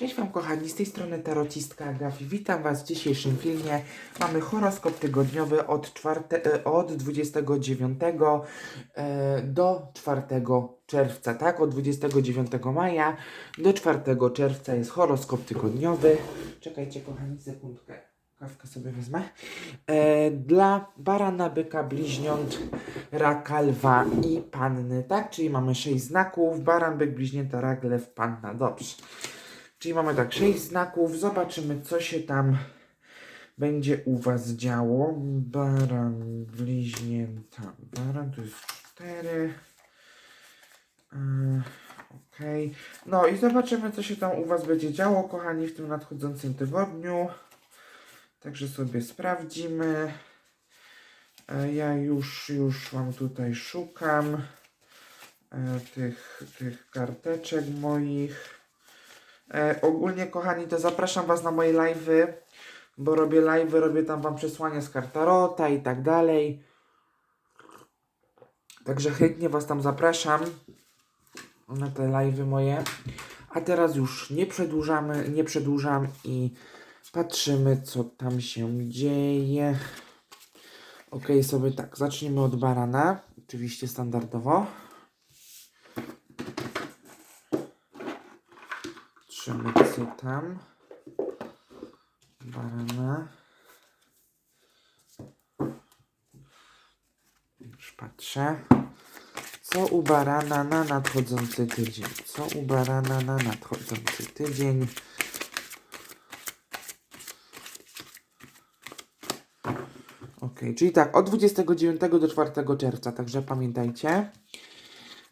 Cześć Wam kochani, z tej strony tarocistka Agafi. Witam Was w dzisiejszym filmie. Mamy horoskop tygodniowy od, czwarte, e, od 29 e, do 4 czerwca, tak? Od 29 maja do 4 czerwca jest horoskop tygodniowy. Czekajcie kochani, sekundkę. Kawkę sobie wezmę. E, dla barana, byka, bliźniąt, raka, lwa i panny, tak? Czyli mamy 6 znaków. Baran, byk, bliźnięta, rak, lew, panna. Dobrze. Czyli mamy tak 6 znaków. Zobaczymy, co się tam będzie u Was działo. Baran, bliźnięta. Baran to jest 4. Okej. No i zobaczymy, co się tam u Was będzie działo, kochani, w tym nadchodzącym tygodniu. Także sobie sprawdzimy. E, Ja już, już Wam tutaj szukam e, tych, tych karteczek moich. E, ogólnie, kochani, to zapraszam Was na moje live'y, bo robię live'y, robię tam Wam przesłania z kartarota i tak dalej. Także chętnie Was tam zapraszam na te live'y moje. A teraz już nie przedłużamy, nie przedłużam i patrzymy, co tam się dzieje. Ok, sobie tak, zaczniemy od barana. Oczywiście standardowo. Patrzymy, co tam. Barana. Już patrzę. Co u barana na nadchodzący tydzień? Co u barana na nadchodzący tydzień? Ok, czyli tak, od 29 do 4 czerwca, także pamiętajcie.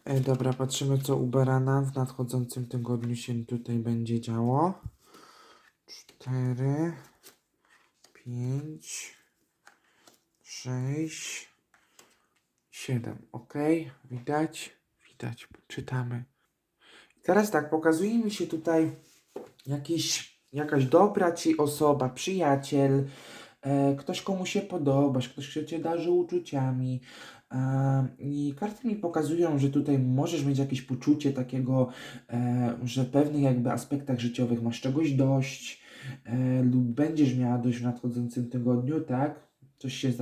E, dobra, patrzymy co u barana w nadchodzącym tygodniu się tutaj będzie działo. 4, 5, 6, 7. Ok, widać, widać, czytamy. Teraz tak, pokazuje mi się tutaj jakiś, jakaś dobra ci osoba, przyjaciel, e, ktoś komu się podobasz, ktoś kto cię darzy uczuciami. I karty mi pokazują, że tutaj możesz mieć jakieś poczucie takiego, e, że w pewnych jakby aspektach życiowych masz czegoś dość e, lub będziesz miała dość w nadchodzącym tygodniu, tak? Coś się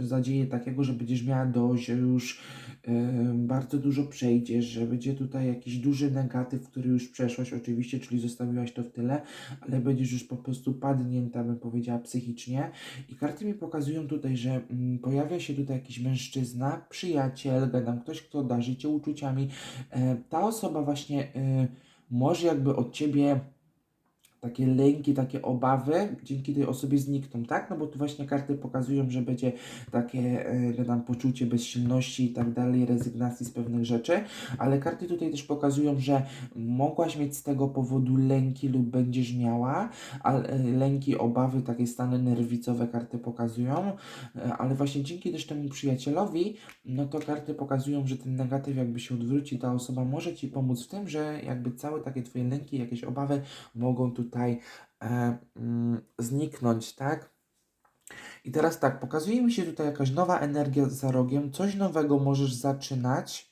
zadzieje takiego, że będziesz miała dość, że już bardzo dużo przejdziesz, że będzie tutaj jakiś duży negatyw, który już przeszłaś oczywiście, czyli zostawiłaś to w tyle, ale będziesz już po prostu padnięta, bym powiedziała, psychicznie. I karty mi pokazują tutaj, że mm, pojawia się tutaj jakiś mężczyzna, przyjaciel, gadam, ktoś, kto darzy cię uczuciami. E, ta osoba właśnie e, może jakby od ciebie takie lęki, takie obawy dzięki tej osobie znikną, tak? No bo tu właśnie karty pokazują, że będzie takie, e, gadam, poczucie bezsilności i tak dalej, rezygnacji z pewnych rzeczy, ale karty tutaj też pokazują, że mogłaś mieć z tego powodu lęki lub będziesz miała, ale lęki, obawy, takie stany nerwicowe karty pokazują, e, ale właśnie dzięki też temu przyjacielowi, no to karty pokazują, że ten negatyw jakby się odwróci, ta osoba może Ci pomóc w tym, że jakby całe takie Twoje lęki, jakieś obawy mogą tutaj e, mm, zniknąć, tak? I teraz tak, pokazuje mi się tutaj jakaś nowa energia za rogiem, coś nowego możesz zaczynać.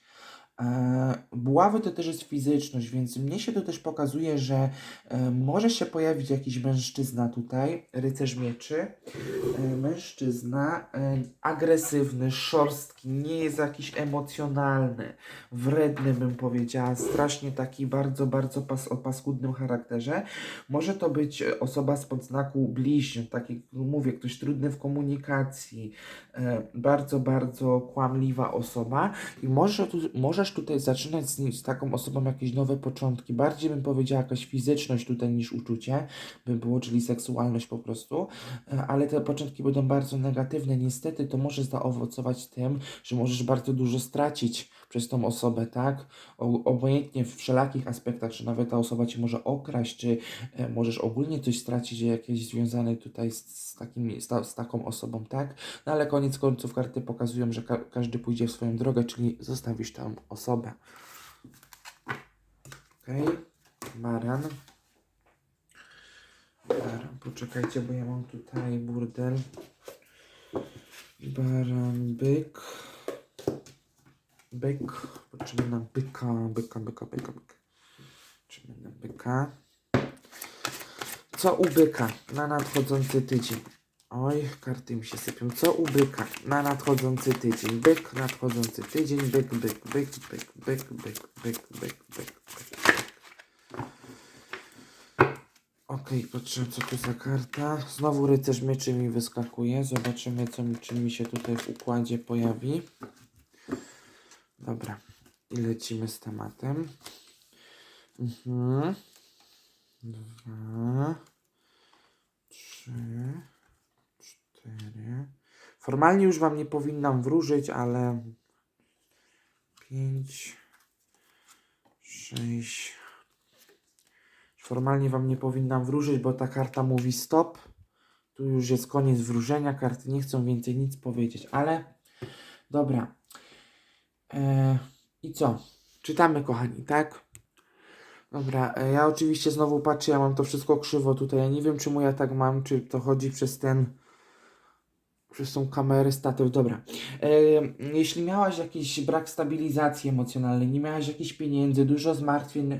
E, buławy to też jest fizyczność, więc mnie się to też pokazuje, że e, może się pojawić jakiś mężczyzna tutaj, rycerz mieczy. E, mężczyzna agresywny, szorstki, nie jest jakiś emocjonalny, wredny bym powiedziała, strasznie taki bardzo, bardzo pas, o paskudnym charakterze. Może to być osoba spod znaku tak jak mówię, ktoś trudny w komunikacji, bardzo, bardzo kłamliwa osoba i może tu, możesz tutaj zaczynać z, z taką osobą jakieś nowe początki. Bardziej bym powiedziała jakaś fizyczność tutaj niż uczucie by było, czyli seksualność po prostu, E, ale te początki będą bardzo negatywne. Niestety to może zaowocować tym, że możesz bardzo dużo stracić przez tą osobę, tak? O, obojętnie w wszelakich aspektach, czy nawet ta osoba ci może okraść, czy e, możesz ogólnie coś stracić, jakieś związane tutaj z, z, takim, z, ta, z taką osobą, tak? No ale koniec końców karty pokazują, że ka- każdy pójdzie w swoją drogę, czyli zostawisz tą osobę. Okej, baran. Baran, poczekajcie, bo ja mam tutaj burdel. Baran, byk. Byk. Patrzymy na byka, byka, byka, byka, byka. Patrzymy na byka. Co u byka na nadchodzący tydzień? Oj, karty mi się sypią. Co u byka na nadchodzący tydzień? Byk, nadchodzący tydzień, byk, byk, byk, byk, byk, byk, byk, byk, byk, byk. Okej, patrzę co to za karta. Znowu rycerz mieczy mi wyskakuje. Zobaczymy co czy mi się tutaj w układzie pojawi. Dobra. I lecimy z tematem. Mhm. Dwa. Trzy. Cztery. Formalnie już wam nie powinnam wróżyć, ale pięć, sześć. Formalnie wam nie powinnam wróżyć, bo ta karta mówi stop. Tu już jest koniec wróżenia. Karty nie chcą więcej nic powiedzieć, ale dobra. E, I co? Czytamy, kochani, tak? Dobra, e, ja oczywiście znowu patrzę, ja mam to wszystko krzywo tutaj. Ja nie wiem, czemu ja tak mam, czy to chodzi przez ten. Przez tą kamerę statyw. Dobra. E, jeśli miałaś jakiś brak stabilizacji emocjonalnej, nie miałaś jakichś pieniędzy, dużo zmartwień e,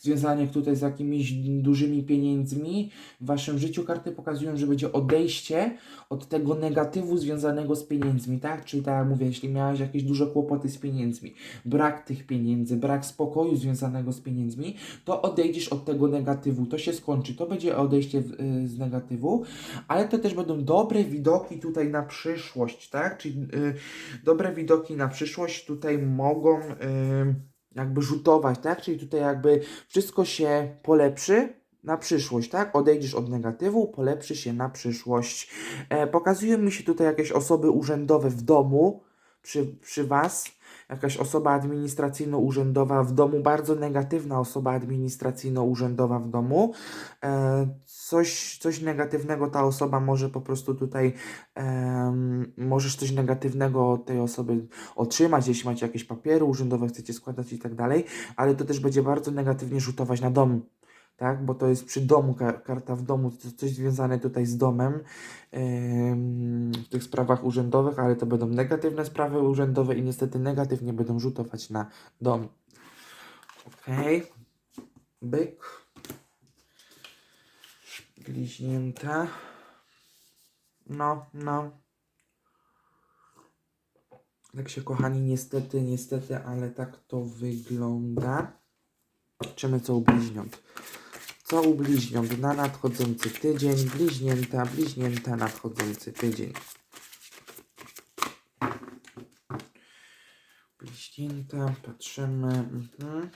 związanych tutaj z jakimiś dużymi pieniędzmi w waszym życiu, karty pokazują, że będzie odejście od tego negatywu związanego z pieniędzmi, tak? Czyli tak jak mówię, jeśli miałaś jakieś duże kłopoty z pieniędzmi, brak tych pieniędzy, brak spokoju związanego z pieniędzmi, to odejdziesz od tego negatywu, to się skończy, to będzie odejście w- y, z negatywu, ale to też będą dobre widoki tutaj na przyszłość, tak? Czyli y, dobre widoki na przyszłość tutaj mogą y, jakby rzutować, tak? Czyli tutaj jakby wszystko się polepszy na przyszłość, tak? Odejdziesz od negatywu, polepszy się na przyszłość. E, pokazują mi się tutaj jakieś osoby urzędowe w domu przy, przy Was. Jakaś osoba administracyjno-urzędowa w domu, bardzo negatywna osoba administracyjno-urzędowa w domu. E, coś, coś negatywnego ta osoba może po prostu tutaj, możesz coś negatywnego od tej osoby otrzymać, jeśli macie jakieś papiery urzędowe, chcecie składać i tak dalej, ale to też będzie bardzo negatywnie rzutować na dom tak? Bo to jest przy domu, kar- karta w domu, to coś związane tutaj z domem em, w tych sprawach urzędowych, ale to będą negatywne sprawy urzędowe i niestety negatywnie będą rzutować na dom. Okej. Byk. Bliźnięta. No, no. Tak się kochani, niestety, niestety, ale tak to wygląda. Zobaczymy co u bliźniąt. Co u bliźniąt na nadchodzący tydzień? Bliźnięta, bliźnięta, nadchodzący tydzień. Bliźnięta, patrzymy. Mhm.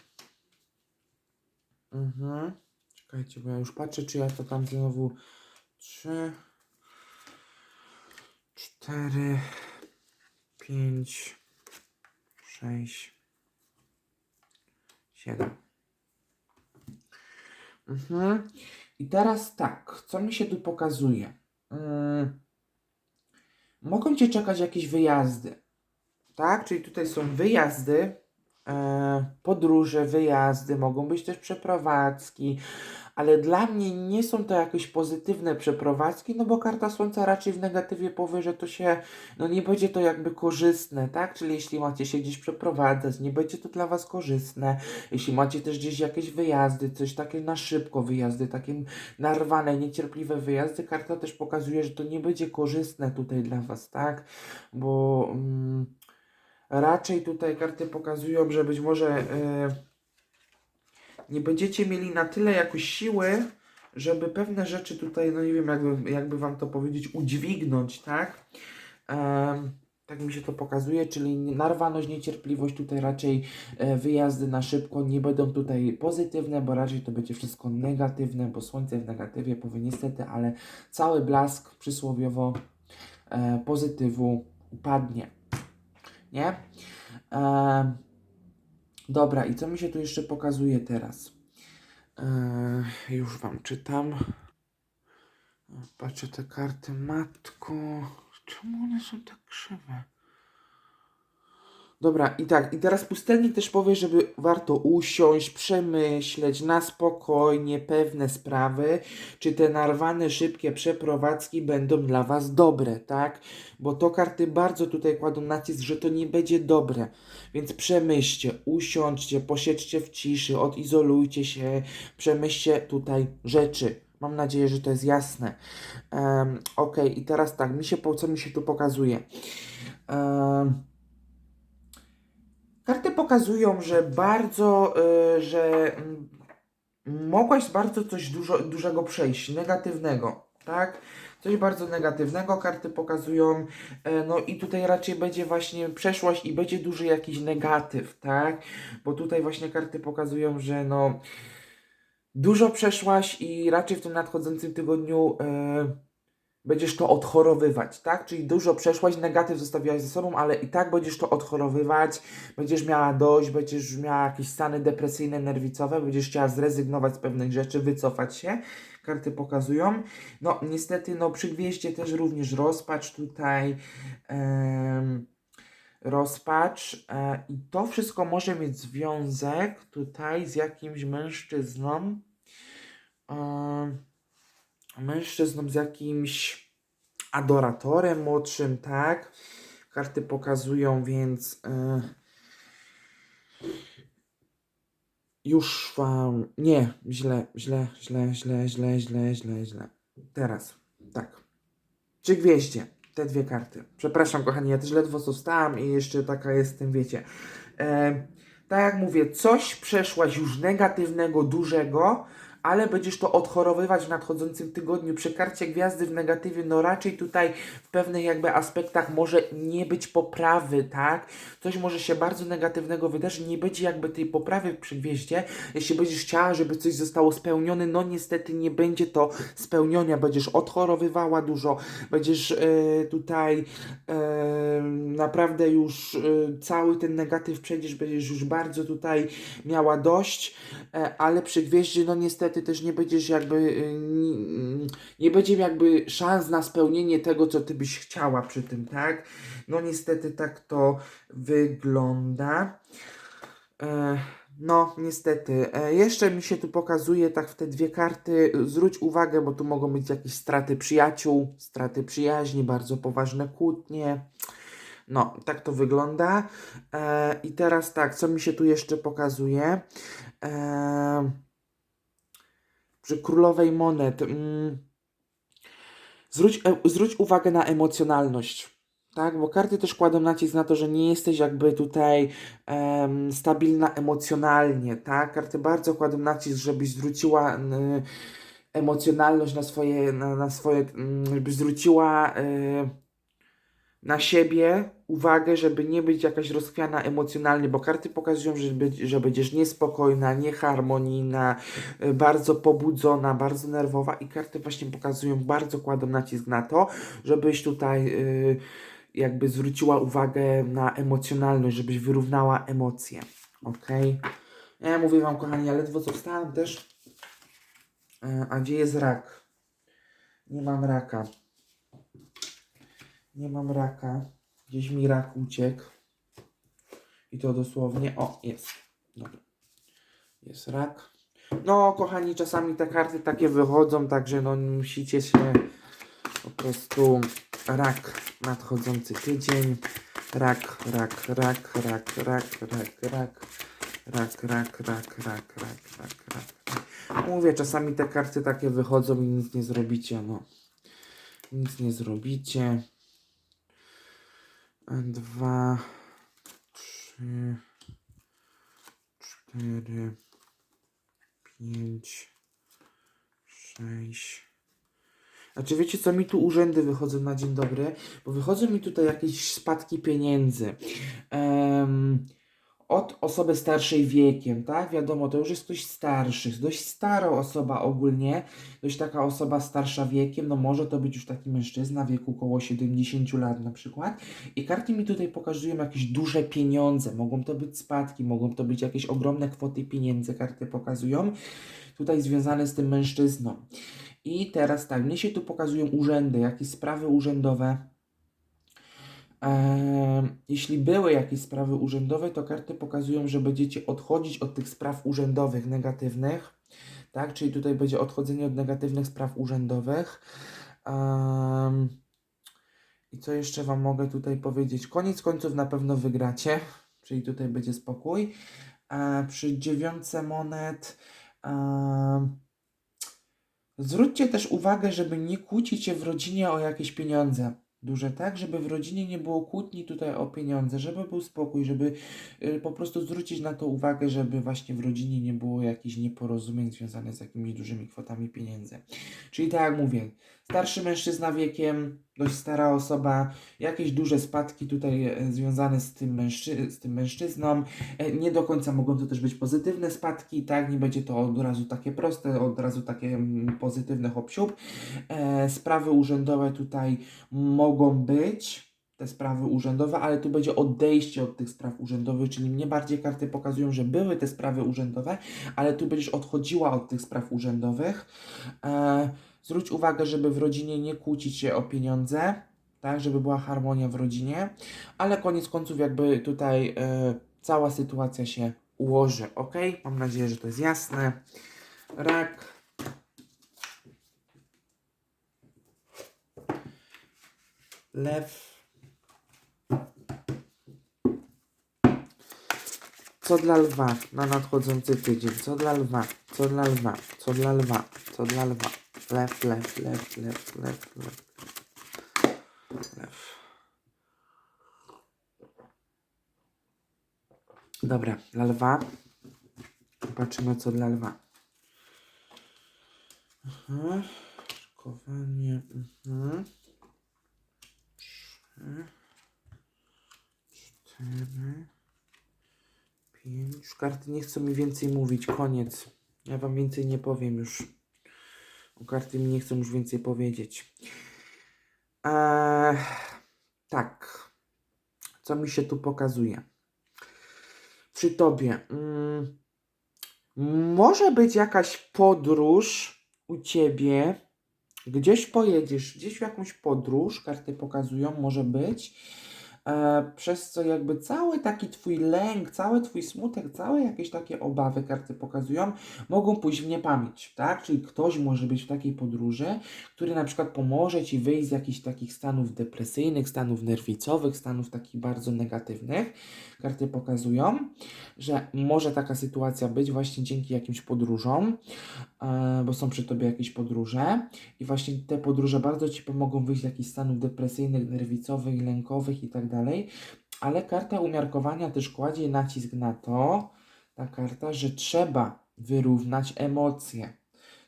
Mhm. Czekajcie, bo ja już patrzę, czy ja to tam znowu. Trzy, cztery, pięć, sześć, siedem. Mhm. I teraz tak, co mi się tu pokazuje? Mm. Mogą cię czekać jakieś wyjazdy, tak? Czyli tutaj są wyjazdy, podróże, wyjazdy, mogą być też przeprowadzki, ale dla mnie nie są to jakieś pozytywne przeprowadzki, no bo karta Słońca raczej w negatywie powie, że to się, no nie będzie to jakby korzystne, tak? Czyli jeśli macie się gdzieś przeprowadzać, nie będzie to dla Was korzystne. Jeśli macie też gdzieś jakieś wyjazdy, coś takie na szybko wyjazdy, takie narwane, niecierpliwe wyjazdy, karta też pokazuje, że to nie będzie korzystne tutaj dla Was, tak? Bo mm, raczej tutaj karty pokazują, że być może e, nie będziecie mieli na tyle jakoś siły, żeby pewne rzeczy tutaj, no nie wiem, jakby, jakby Wam to powiedzieć, udźwignąć, tak? Em, tak mi się to pokazuje, czyli narwaność, niecierpliwość, tutaj raczej e, wyjazdy na szybko nie będą tutaj pozytywne, bo raczej to będzie wszystko negatywne, bo słońce w negatywie powie niestety, ale cały blask przysłowiowo e, pozytywu upadnie. Nie? Em, dobra, i co mi się tu jeszcze pokazuje teraz? E, już Wam czytam. Patrzę te karty, matko. Czemu one są tak krzywe? Dobra, i tak, i teraz pustelnik też powie, żeby warto usiąść, przemyśleć na spokojnie pewne sprawy, czy te narwane, szybkie przeprowadzki będą dla Was dobre, tak? Bo to karty bardzo tutaj kładą nacisk, że to nie będzie dobre. Więc przemyślcie, usiądźcie, posiedźcie w ciszy, odizolujcie się, przemyślcie tutaj rzeczy. Mam nadzieję, że to jest jasne. Um, ok, i teraz tak, mi się, co mi się tu pokazuje? Em, karty pokazują, że bardzo, y, że mm, mogłaś bardzo coś dużo, dużego przejść, negatywnego, tak? Coś bardzo negatywnego karty pokazują, e, no i tutaj raczej będzie właśnie przeszłaś i będzie duży jakiś negatyw, tak? Bo tutaj właśnie karty pokazują, że no dużo przeszłaś i raczej w tym nadchodzącym tygodniu e, będziesz to odchorowywać, tak? Czyli dużo przeszłaś, negatyw zostawiłaś ze sobą, ale i tak będziesz to odchorowywać, będziesz miała dość, będziesz miała jakieś stany depresyjne, nerwicowe, będziesz chciała zrezygnować z pewnych rzeczy, wycofać się. Karty pokazują. No, niestety, no, przy gwieździe też również rozpacz tutaj. rozpacz e, i to wszystko może mieć związek tutaj z jakimś mężczyzną. em, mężczyzną z jakimś adoratorem młodszym, tak? Karty pokazują, więc e, już wam. Nie, źle, źle, źle, źle, źle, źle, źle, źle. Teraz, tak. Czy gwieździe? Te dwie karty. Przepraszam, kochani, ja też ledwo co wstałam i jeszcze taka jestem, wiecie. E, tak jak mówię, coś przeszłaś już negatywnego, dużego, ale będziesz to odchorowywać w nadchodzącym tygodniu. Przy karcie gwiazdy w negatywie, no raczej tutaj w pewnych jakby aspektach może nie być poprawy, tak? Coś może się bardzo negatywnego wydarzyć, nie będzie jakby tej poprawy przy gwieździe. Jeśli będziesz chciała, żeby coś zostało spełnione, no niestety nie będzie to spełnione. Będziesz odchorowywała dużo, będziesz e, tutaj e, naprawdę już e, cały ten negatyw przejdziesz, będziesz już bardzo tutaj miała dość, e, ale przy gwieździe, no niestety też nie będziesz jakby, e, nie, nie będzie jakby szans na spełnienie tego, co ty byś chciała przy tym, tak? No niestety tak to wygląda. E, no, niestety. E, jeszcze mi się tu pokazuje tak w te dwie karty. Zwróć uwagę, bo tu mogą być jakieś straty przyjaciół, straty przyjaźni, bardzo poważne kłótnie. No, tak to wygląda. E, I teraz tak, co mi się tu jeszcze pokazuje? E, przy królowej monet. Mm, zwróć, e, zwróć uwagę na emocjonalność. Tak, bo karty też kładą nacisk na to, że nie jesteś jakby tutaj em, stabilna emocjonalnie, tak? Karty bardzo kładą nacisk, żebyś zwróciła n, emocjonalność na swoje, na, na swoje, mm, żebyś zwróciła y, na siebie uwagę, żeby nie być jakaś rozchwiana emocjonalnie, bo karty pokazują, że, być, że będziesz niespokojna, nieharmonijna, y, bardzo pobudzona, bardzo nerwowa i karty właśnie pokazują, bardzo kładą nacisk na to, żebyś tutaj y, jakby zwróciła uwagę na emocjonalność, żebyś wyrównała emocje. Ok? Ja mówię wam, kochani, ja ledwo co wstałam też. E, A gdzie jest rak? Nie mam raka. Nie mam raka. Gdzieś mi rak uciekł. I to dosłownie. O, jest. Dobra. Jest rak. No, kochani, czasami te karty takie wychodzą, także no musicie się po prostu rak nadchodzący tydzień. Rak, rak, rak, rak, rak, rak, rak. Rak, rak, rak, rak, rak, rak, rak. Mówię, czasami te karty takie wychodzą i nic nie zrobicie, no. Nic nie zrobicie. Dwa, trzy, cztery, pięć, sześć. Znaczy wiecie co, mi tu urzędy wychodzą na dzień dobry, bo wychodzą mi tutaj jakieś spadki pieniędzy. Em, od osoby starszej wiekiem, tak? Wiadomo, to już jest ktoś starszy, dość stara osoba ogólnie, dość taka osoba starsza wiekiem, no może to być już taki mężczyzna wieku około 70 lat na przykład. I karty mi tutaj pokazują jakieś duże pieniądze, mogą to być spadki, mogą to być jakieś ogromne kwoty pieniędzy, karty pokazują, tutaj związane z tym mężczyzną. I teraz tak, mnie się tu pokazują urzędy, jakieś sprawy urzędowe. Jeśli były jakieś sprawy urzędowe, to karty pokazują, że będziecie odchodzić od tych spraw urzędowych negatywnych. Tak, czyli tutaj będzie odchodzenie od negatywnych spraw urzędowych. I co jeszcze Wam mogę tutaj powiedzieć? Koniec końców na pewno wygracie, czyli tutaj będzie spokój. E, przy dziewiątce monet. Zwróćcie też uwagę, żeby nie kłócić się w rodzinie o jakieś pieniądze. Duże, tak? Żeby w rodzinie nie było kłótni tutaj o pieniądze, żeby był spokój, żeby y, po prostu zwrócić na to uwagę, żeby właśnie w rodzinie nie było jakichś nieporozumień związanych z jakimiś dużymi kwotami pieniędzy. Czyli tak jak mówię, starszy mężczyzna wiekiem, dość stara osoba, jakieś duże spadki tutaj e, związane z tym, mężczy- z tym mężczyzną. E, Nie do końca mogą to też być pozytywne spadki, tak? Nie będzie to od razu takie proste, od razu takie mm, pozytywne hop siup. E, sprawy urzędowe tutaj mogą być, te sprawy urzędowe, ale tu będzie odejście od tych spraw urzędowych, czyli mnie bardziej karty pokazują, że były te sprawy urzędowe, ale tu będziesz odchodziła od tych spraw urzędowych. Zwróć uwagę, żeby w rodzinie nie kłócić się o pieniądze, tak, żeby była harmonia w rodzinie, ale koniec końców jakby tutaj e, cała sytuacja się ułoży, ok? Mam nadzieję, że to jest jasne. Rak. Lew. Co dla lwa na nadchodzący tydzień? Co dla lwa? Co dla lwa? Co dla lwa? Co dla lwa? Lew, lew, lew, lew, lew, lew. Dobra, dla lwa. Patrzymy co dla lwa. Aha. Szykowanie. Mhm. Trzy. Cztery. Pięć. Karty nie chcą mi więcej mówić. Koniec. Ja wam więcej nie powiem już. O karty mi nie chcą już więcej powiedzieć. Eee, tak. Co mi się tu pokazuje? Przy tobie. Mm, może być jakaś podróż u ciebie. Gdzieś pojedziesz, gdzieś w jakąś podróż, karty pokazują, może być. E, przez co jakby cały taki twój lęk, cały twój smutek, całe jakieś takie obawy karty pokazują, mogą pójść w niepamięć, tak? Czyli ktoś może być w takiej podróży, który na przykład pomoże ci wyjść z jakichś takich stanów depresyjnych, stanów nerwicowych, stanów takich bardzo negatywnych. Karty pokazują, że może taka sytuacja być właśnie dzięki jakimś podróżom, e, bo są przy tobie jakieś podróże i właśnie te podróże bardzo ci pomogą wyjść z jakichś stanów depresyjnych, nerwicowych, lękowych i tak dalej. Ale karta umiarkowania też kładzie nacisk na to, ta karta, że trzeba wyrównać emocje.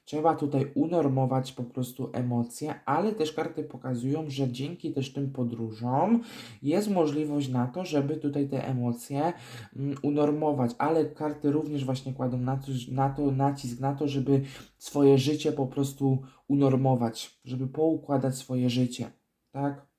Trzeba tutaj unormować po prostu emocje, ale też karty pokazują, że dzięki też tym podróżom jest możliwość na to, żeby tutaj te emocje mm, unormować, ale karty również właśnie kładą na to, na to nacisk na to, żeby swoje życie po prostu unormować, żeby poukładać swoje życie, tak?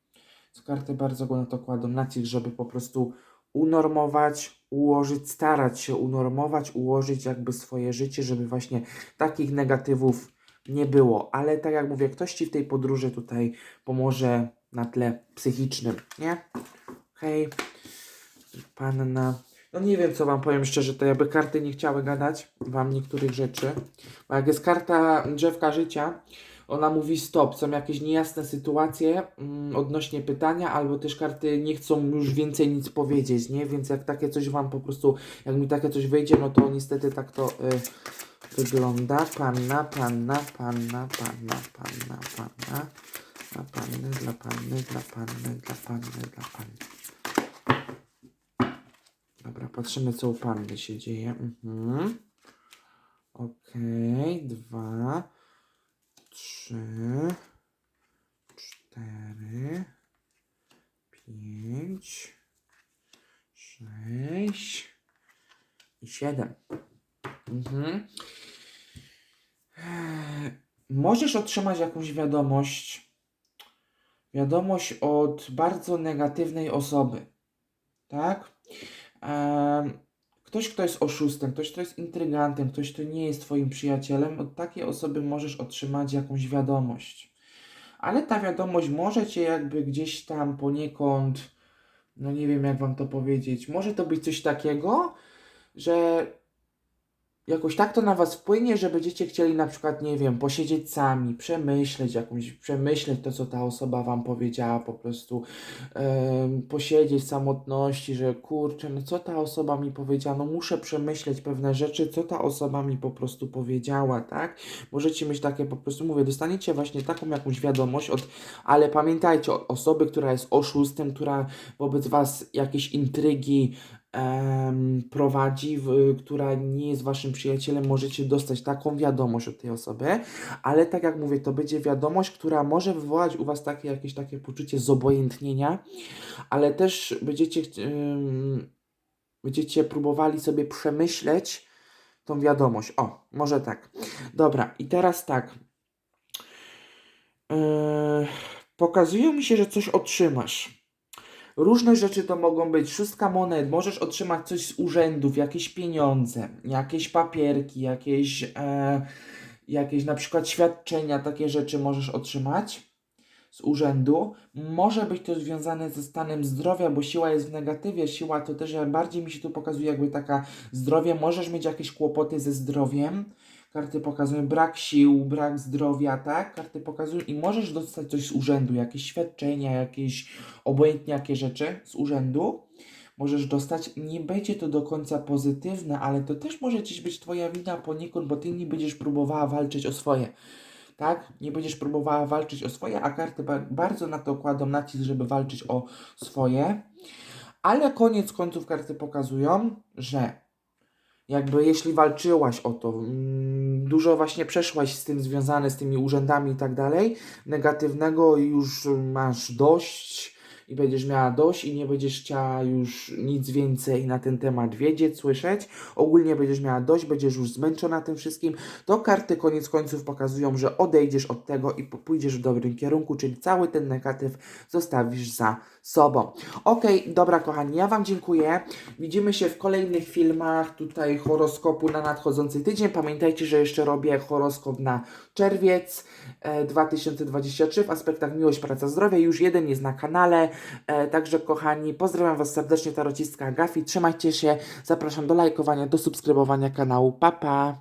Karty bardzo go na to kładą nacisk, żeby po prostu unormować, ułożyć, starać się unormować, ułożyć jakby swoje życie, żeby właśnie takich negatywów nie było. Ale tak jak mówię, ktoś Ci w tej podróży tutaj pomoże na tle psychicznym, nie? Hej, panna. No nie wiem, co Wam powiem szczerze, to jakby karty nie chciały gadać Wam niektórych rzeczy. Bo jak jest karta drzewka życia, ona mówi stop, są jakieś niejasne sytuacje mm, odnośnie pytania, albo też karty nie chcą już więcej nic powiedzieć, nie? Więc jak takie coś Wam po prostu, jak mi takie coś wyjdzie, no to niestety tak to y, wygląda. Panna, panna, panna, panna, panna, panna. Dla panny, dla panny, dla panny, dla panny, dla panny. Dobra, patrzymy co u panny się dzieje. Mhm. Okej, dwa, trzy, cztery, pięć, sześć i siedem. Mhm. Eee, Możesz otrzymać jakąś wiadomość, wiadomość od bardzo negatywnej osoby, tak? Em, ktoś, kto jest oszustem, ktoś, kto jest intrygantem, ktoś, kto nie jest Twoim przyjacielem, od takiej osoby możesz otrzymać jakąś wiadomość. Ale ta wiadomość może Cię jakby gdzieś tam poniekąd, no nie wiem jak Wam to powiedzieć, może to być coś takiego, że jakoś tak to na was wpłynie, że będziecie chcieli na przykład, nie wiem, posiedzieć sami, przemyśleć jakąś, przemyśleć to, co ta osoba wam powiedziała, po prostu em, posiedzieć w samotności, że kurczę, no co ta osoba mi powiedziała, no muszę przemyśleć pewne rzeczy, co ta osoba mi po prostu powiedziała, tak? Możecie mieć takie, po prostu mówię, dostaniecie właśnie taką jakąś wiadomość od, ale pamiętajcie, od osoby, która jest oszustem, która wobec was jakieś intrygi prowadzi, która nie jest waszym przyjacielem, możecie dostać taką wiadomość od tej osoby, ale tak jak mówię, to będzie wiadomość, która może wywołać u was takie jakieś takie poczucie zobojętnienia, ale też będziecie, będziecie próbowali sobie przemyśleć tą wiadomość. O, może tak. Dobra, i teraz tak. Yy, pokazują mi się, że coś otrzymasz. Różne rzeczy to mogą być. Szóstka monet, możesz otrzymać coś z urzędów, jakieś pieniądze, jakieś papierki, jakieś, e, jakieś na przykład świadczenia, takie rzeczy możesz otrzymać z urzędu. Może być to związane ze stanem zdrowia, bo siła jest w negatywie. Siła to też bardziej mi się tu pokazuje jakby taka zdrowie. Możesz mieć jakieś kłopoty ze zdrowiem. Karty pokazują brak sił, brak zdrowia, tak? Karty pokazują i możesz dostać coś z urzędu, jakieś świadczenia, jakieś obojętnie jakie rzeczy z urzędu. Możesz dostać, nie będzie to do końca pozytywne, ale to też może gdzieś być Twoja wina poniekąd, bo Ty nie będziesz próbowała walczyć o swoje tak? Nie będziesz próbowała walczyć o swoje, a karty ba- bardzo na to kładą nacisk, żeby walczyć o swoje. Ale koniec końców karty pokazują, że jakby jeśli walczyłaś o to, mm, dużo właśnie przeszłaś z tym związane, z tymi urzędami i tak dalej, negatywnego już masz dość i będziesz miała dość i nie będziesz chciała już nic więcej na ten temat wiedzieć, słyszeć, ogólnie będziesz miała dość, będziesz już zmęczona tym wszystkim, to karty koniec końców pokazują, że odejdziesz od tego i pójdziesz w dobrym kierunku, czyli cały ten negatyw zostawisz za sobą. Okej, dobra kochani, ja Wam dziękuję. Widzimy się w kolejnych filmach tutaj horoskopu na nadchodzący tydzień. Pamiętajcie, że jeszcze robię horoskop na czerwiec e, 2023 w aspektach miłość, praca, zdrowie. Już jeden jest na kanale. E, także kochani, pozdrawiam Was serdecznie, tarocistka Gafi. Trzymajcie się, zapraszam do lajkowania, do subskrybowania kanału. Pa, pa!